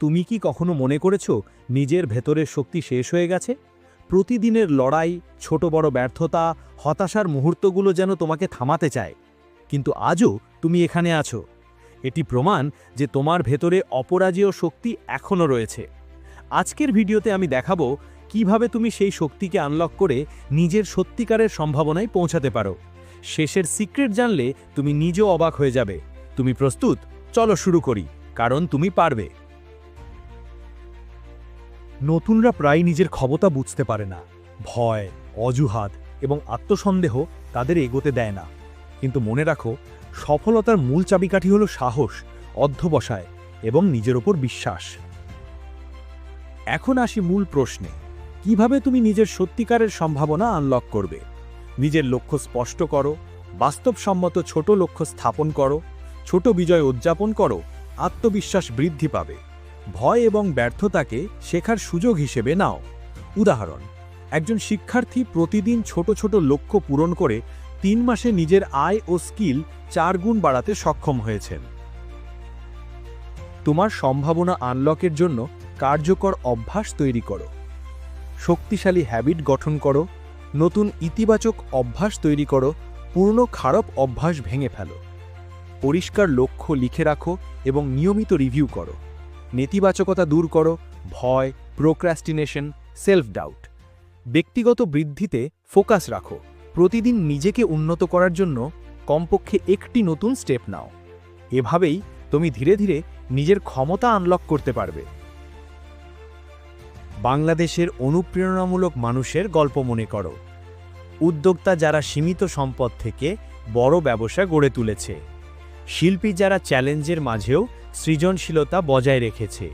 তুমি কি কখনো মনে করেছ নিজের ভেতরের শক্তি শেষ হয়ে গেছে? প্রতিদিনের লড়াই, ছোট বড় ব্যর্থতা, হতাশার মুহূর্তগুলো যেন তোমাকে থামাতে চায়। কিন্তু আজও তুমি এখানে আছো। এটি প্রমাণ যে তোমার ভেতরে অপরাজেয় শক্তি এখনও রয়েছে। আজকের ভিডিওতে আমি দেখাবো কীভাবে তুমি সেই শক্তিকে আনলক করে নিজের সত্যিকারের সম্ভাবনায় পৌঁছাতে পারো। শেষের সিক্রেট জানলে তুমি নিজেও অবাক হয়ে যাবে। তুমি প্রস্তুত, চলো শুরু করি, কারণ তুমি পারবে। নতুনরা প্রায় নিজের ক্ষমতা বুঝতে পারে না। ভয়, অজুহাত এবং আত্মসন্দেহ তাদের এগোতে দেয় না। কিন্তু মনে রাখো, সফলতার মূল চাবিকাঠি হল সাহস, অধ্যবসায় এবং নিজের ওপর বিশ্বাস। এখন আসি মূল প্রশ্নে। কীভাবে তুমি নিজের সত্যিকারের সম্ভাবনা আনলক করবে? নিজের লক্ষ্য স্পষ্ট করো, বাস্তবসম্মত ছোট লক্ষ্য স্থাপন করো, ছোট বিজয় উদযাপন করো, আত্মবিশ্বাস বৃদ্ধি পাবে। ভয় এবং ব্যর্থতাকে শেখার সুযোগ হিসেবে নাও। উদাহরণ, একজন শিক্ষার্থী প্রতিদিন ছোট ছোট লক্ষ্য পূরণ করে তিন মাসে নিজের আয় ও স্কিল চার গুণ বাড়াতে সক্ষম হয়েছেন। তোমার সম্ভাবনা আনলকের জন্য কার্যকর অভ্যাস তৈরি করো। শক্তিশালী হ্যাবিট গঠন করো। নতুন ইতিবাচক অভ্যাস তৈরি করো। পুরনো খারাপ অভ্যাস ভেঙে ফেলো। পরিষ্কার লক্ষ্য লিখে রাখো এবং নিয়মিত রিভিউ করো। নেতিবাচকতা দূর করো, ভয় প্রোক্রাস্টিনেশন সেলফ ডাউট ব্যক্তিগত বৃদ্ধিতে ফোকাস রাখো। প্রতিদিন নিজেকে উন্নত করার জন্য কমপক্ষে একটি নতুন স্টেপ নাও। এভাবেই তুমি ধীরে ধীরে নিজের ক্ষমতা আনলক করতে পারবে। বাংলাদেশের অনুপ্রেরণামূলক মানুষের গল্প মনে করো। উদ্যোক্তা যারা সীমিত সম্পদ থেকে বড় ব্যবসা গড়ে তুলেছে। শিল্পী যারা চ্যালেঞ্জের মাঝেও সৃজনশীলতা বজায় রেখেছে।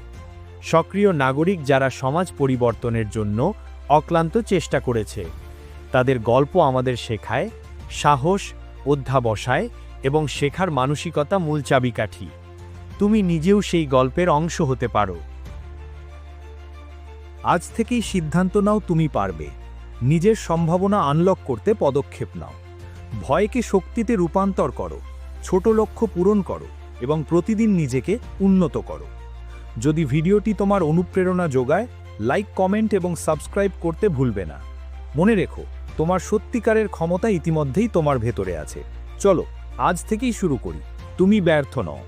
সক্রিয় নাগরিক যারা সমাজ পরিবর্তনের জন্য অক্লান্ত চেষ্টা করেছে, তাদের গল্প আমাদের শেখায়, সাহস অধ্যাবসায় এবং শেখার মানসিকতা মূল চাবিকাঠি। তুমি নিজেও সেই গল্পের অংশ হতে পারো। আজ থেকেই সিদ্ধান্ত নাও তুমি পারবে। নিজের সম্ভাবনা আনলক করতে পদক্ষেপ নাও। ভয়কে শক্তিতে রূপান্তর করো। ছোট লক্ষ্য পূরণ করো। এবং প্রতিদিন নিজেকে উন্নত করো। যদি ভিডিওটি তোমার অনুপ্রেরণা যোগায়, লাইক, কমেন্ট এবং সাবস্ক্রাইব করতে ভুলবে না। মনে রেখো, তোমার সত্যিকারের ক্ষমতা ইতিমধ্যেই তোমার ভেতরে আছে। চলো, আজ থেকেই শুরু করি। তুমি ব্যর্থ নও।